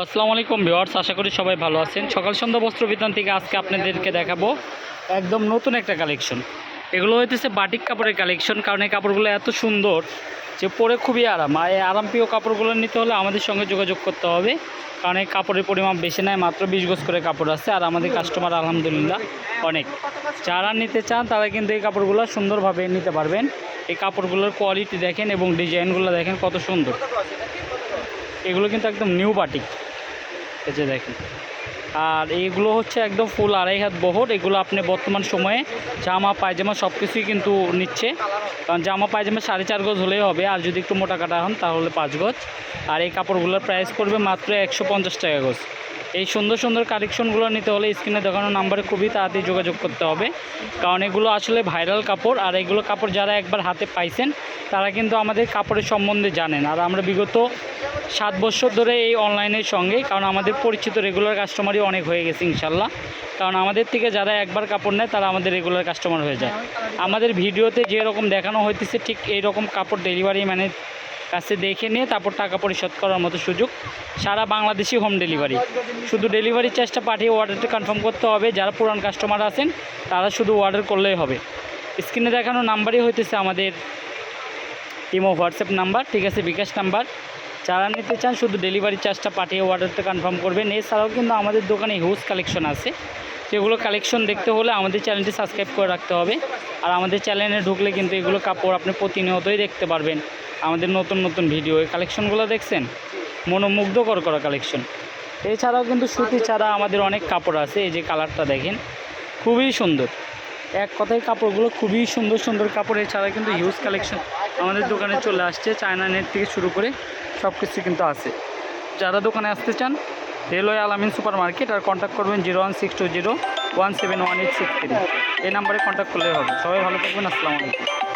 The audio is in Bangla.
আসসালামু আলাইকুম ভিওয়ার্স আশা করি সবাই ভালো আছেন। সকাল সন্ধ্যা বস্ত্র বিতান থেকে আজকে আপনাদেরকে দেখাবো একদম নতুন একটা কালেকশন। এগুলো হইতেছে বাটিক কাপড়ের কালেকশন, কারণ এই কাপড়গুলো এত সুন্দর যে পরে খুবই আরাম। আর এই আরামপ্রিয় কাপড়গুলো নিতে হলে আমাদের সঙ্গে যোগাযোগ করতে হবে, কারণ এই কাপড়ের পরিমাণ বেশি নেয়, মাত্র বিশ গজ করে কাপড় আছে, আর আমাদের কাস্টমার আলহামদুলিল্লাহ অনেক। যারা নিতে চান তারা কিন্তু এই কাপড়গুলো সুন্দরভাবে নিতে পারবেন। এই কাপড়গুলোর কোয়ালিটি দেখেন এবং ডিজাইনগুলো দেখেন কত সুন্দর। এগুলো কিন্তু একদম নিউ বাটিক এই যে দেখেন। আর এইগুলো হচ্ছে একদম ফুল আড়াই হাত বহর। এগুলো আপনি বর্তমান সময়ে জামা, পায়জামা সব কিছুই কিন্তু নিচ্ছে। কারণ জামা, পায়জামা সাড়ে চার গজ হলেই হবে। আর যদি একটু মোটা কাটা হন তাহলে পাঁচ গজ। আর এই কাপড়গুলোর প্রাইস করবে মাত্র একশো পঞ্চাশ টাকা গজ। এই সুন্দর সুন্দর কালেকশনগুলো নিতে হলে স্ক্রিনে দেখানো নাম্বারে খুবই তাড়াতাড়ি যোগাযোগ করতে হবে। কারণ এগুলো আসলে ভাইরাল কাপড়, আর এগুলো কাপড় যারা একবার হাতে পাইছেন, তারা কিন্তু আমাদের কাপড়ের সম্বন্ধে জানেন। আর আমরা বিগত সাত বছর ধরে এই অনলাইনের সঙ্গে, কারণ আমাদের পরিচিত রেগুলার কাস্টমারই অনেক হয়ে গেছে ইনশাল্লাহ। কারণ আমাদের থেকে যারা একবার কাপড় নেয়, তারা আমাদের রেগুলার কাস্টমার হয়ে যায়। আমাদের ভিডিওতে যে রকম দেখানো হইতেছে, ঠিক এই রকম কাপড় ডেলিভারি মানে কাছে দেখে নিয়ে তারপর টাকা পরিশোধ করার মতো সুযোগ সারা বাংলাদেশি হোম ডেলিভারি শুধু ডেলিভারি চার্জটা পাঠিয়ে অর্ডারটা কনফার্ম করতে হবে, যারা পুরান কাস্টমার আছেন, তারা শুধু অর্ডার করলেই হবে। স্ক্রিনে দেখানো নাম্বারই হইতেছে আমাদের ইমো হোয়াটসঅ্যাপ নাম্বার ঠিক আছে, বিকাশ নাম্বার যারা নিতে চান, শুধু ডেলিভারি চার্জটা পাঠিয়ে অর্ডারটা কনফার্ম করবেন। এছাড়াও কিন্তু আমাদের দোকানে হিউজ কালেকশন আছে। সেগুলো কালেকশন দেখতে হলে আমাদের চ্যানেলটি সাবস্ক্রাইব করে রাখতে হবে। আর আমাদের চ্যানেলে ঢুকলে কিন্তু এগুলো কাপড় আপনি প্রতিনিয়তই দেখতে পারবেন। আমাদের নতুন নতুন ভিডিও এই কালেকশনগুলো দেখছেন? মনোমুগ্ধকর করা কালেকশন এছাড়াও কিন্তু সুতি ছাড়া আমাদের অনেক কাপড় আছে, এই যে কালারটা দেখেন, খুবই সুন্দর। এক কথায় কাপড়গুলো খুবই সুন্দর সুন্দর কাপড়, এছাড়া কিন্তু হিউজ কালেকশন আমাদের দোকানে চলে আসছে চায়না নেট থেকে শুরু করে সব কিছু কিন্তু আছে। যারা দোকানে আসতে চান, রেলওয়ে আলামিন সুপার মার্কেট আর কন্ট্যাক্ট করবেন zero one six two zero one seven one eight six three. এই নাম্বারে কন্ট্যাক্ট করলেই হবে। সবাই ভালো থাকবেন, আসসালামু আলাইকুম।